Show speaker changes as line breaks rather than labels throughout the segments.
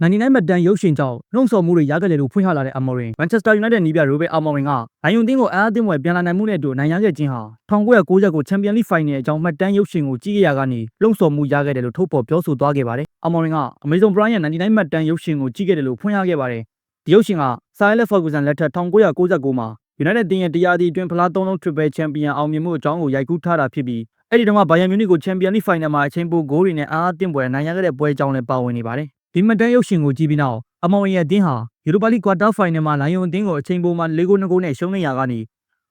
99မှတ်တမ်းရုပ်ရှင်ကြောင့်နှုတ်ဆော်မှုတွေရခဲ့တယ်လို့ဖွင့်ဟလာတဲ့ Amorin Manchester United နီးပြ Ruben Amorin ကနိုင်ယုံတင်းကိုအားအသင်းဝယ်ပြန်လာနိုင်မှုနဲ့အတူနိုင်ရခဲ့ခြင်းဟာ1990ကို Champions League Final အကြောင်းမှတ်တမ်းရုပ်ရှင်ကိုကြည့်ရကနေလှုံ့ဆော်မှုရခဲ့တယ်လို့ထုတ်ဖော်ပြောဆိုသွားခဲ့ပါတယ်။ Amorin က Amazon Prime ရဲ့99မှတ်တမ်းရုပ်ရှင်ကိုကြည့်ခဲ့တယ်လို့ဖွင့်ဟခဲ့ပါတယ်။ဒီရုပ်ရှင်က Sir Alex Ferguson လက်ထက်1999မှာ United တင်းရဲ့တရားသီးအတွင်းဖလားသုံးလုံး Triple Champion အောင်မြင်မှုအကြောင်းကိုရိုက်ကူးထားတာဖြစ်ပြီးအဲ့ဒီတော့ကဘိုင်ယန်မြူနစ်ကို Champions League Final မှာအချိန်ပိုဂိုးတွေနဲ့အားအသင်းပွဲနိုင်ရခဲ့တဲ့ပွဲအကြောင်းလည်းပါဝင်နေပါတယ်။ ဒီမှတ်တမ်းရုပ်ရှင်ကိုကြည့်ပြီးနောက်အမောင်ရဲ့အသင်းဟာယူရိုပါလိကွာတာဖိုင်နယ်မှာလိုင်ယွန်အသင်းကိုအချိန်ပိုမှာ၄ဂိုး၂ဂိုးနဲ့ရှုံးနေရကနေ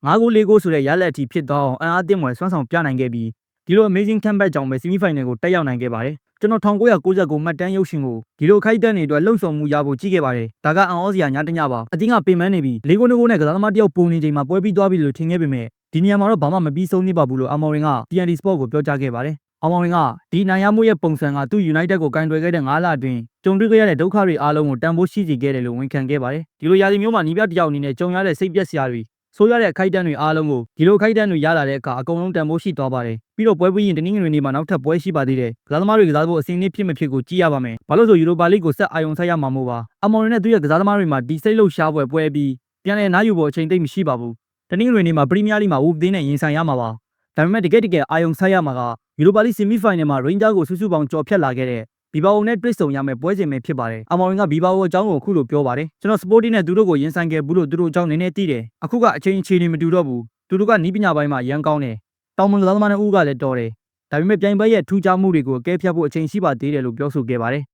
၅ဂိုး၄ဂိုးဆိုတဲ့ရလက်အထိဖြစ်သွားအောင်အားအသင်းပွဲဆွမ်းဆောင်ပြနိုင်ခဲ့ပြီးဒီလို amazing comeback ကြောင့်ပဲဆီမီဖိုင်နယ်ကိုတက်ရောက်နိုင်ခဲ့ပါတယ်။ကျွန်တော်1999မှတ်တမ်းရုပ်ရှင်ကိုဒီလိုခိုက်တက်နေအတွက်လှုပ်ဆောင်မှုရဖို့ကြည့်ခဲ့ပါတယ်။ဒါကအန်အောစရာညတညပါအသင်းကပင်ပန်းနေပြီး၄ဂိုး၂ဂိုးနဲ့ကစားသမားတယောက်ပုံနေချိန်မှာပွဲပြီးသွားပြီလို့ထင်ခဲ့ပေမဲ့ဒီနေရာမှာတော့ဘာမှမပြီးဆုံးသေးပါဘူးလို့အမော်ရင်က TNT Sport ကိုပြောကြားခဲ့ပါတယ်။ အမော်ရင်ကဒီနိုင်ရမှုရဲ့ပုံစံကသူ့ United ကိုကင်တွယ်ခဲ့တဲ့9လအတွင်းကြုံတွေ့ခဲ့ရတဲ့ဒုက္ခတွေအားလုံးကိုတန်ဖိုးရှိစေခဲ့တယ်လို့ဝန်ခံခဲ့ပါတယ်။ဒီလိုရာသီမျိုးမှာညီပြတစ်ယောက်အနေနဲ့ကြုံရတဲ့စိတ်ပျက်စရာတွေဆိုးရတဲ့အခိုက်အတန့်တွေအားလုံးကိုဒီလိုခိုက်အတန့်တွေရလာတဲ့အခါအကုန်လုံးတန်ဖိုးရှိသွားပါတယ်။ပြီးတော့ပွဲပြီးရင်တနင်္ဂနွေနေ့မှာနောက်ထပ်ပွဲရှိပါသေးတယ်။ကစားသမားတွေကစားဖို့အစီအစဉ်ဖြစ်မဖြစ်ကိုကြည့်ရပါမယ်။ဘာလို့ဆိုယူရိုပါလိကိုဆက်အာရုံဆက်ရမှာမို့ပါ။အမော်ရင်နဲ့သူ့ရဲ့ကစားသမားတွေမှာဒီစိတ်လှုပ်ရှားပွဲပွဲပြီးပြန်လည်နားယူဖို့အချိန်သိမ့်မရှိပါဘူး။တနင်္ဂနွေနေ့မှာပရီးမီးယားလိမှာဝူပသင်းနဲ့ရင်ဆိုင်ရမှာပါ။ ဒါပေမဲ့တကယ်တကယ်အာယုံဆက်ရမှာကယူရိုပါလိဆီမီဖိုင်နယ်မှာရိန်းဂျာကိုစုစုပေါင်းကြော်ဖြတ်လာခဲ့တဲ့ဘီဘာအိုနဲ့တွေ့ဆုံရမယ့်ပွဲစဉ်ပဲဖြစ်ပါတယ်။အမော်ရင်ကဘီဘာအိုအကြောင်းကိုအခုလိုပြောပါတယ်။ကျွန်တော်စပိုးတီနဲ့သူတို့ကိုရင်ဆိုင်ခဲ့ဘူးလို့သူတို့အကြောင်းနည်းနည်းသိတယ်။အခုကအချိန်အခြေအနေမတူတော့ဘူး။သူတို့ကနီးပညာပိုင်းမှာရန်ကောင်းတယ်။တောင်မန်ကစားသမားနဲ့ဦးကလည်းတော်တယ်။ဒါပေမဲ့ပြိုင်ပွဲရဲ့ထူးခြားမှုတွေကိုအကဲဖြတ်ဖို့အချိန်ရှိပါသေးတယ်လို့ပြောဆိုခဲ့ပါတယ်။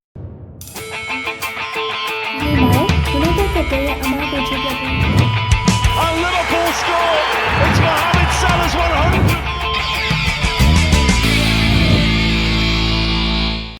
ဒီမှာ United ကတည်းကအမားကိုချပြပြီး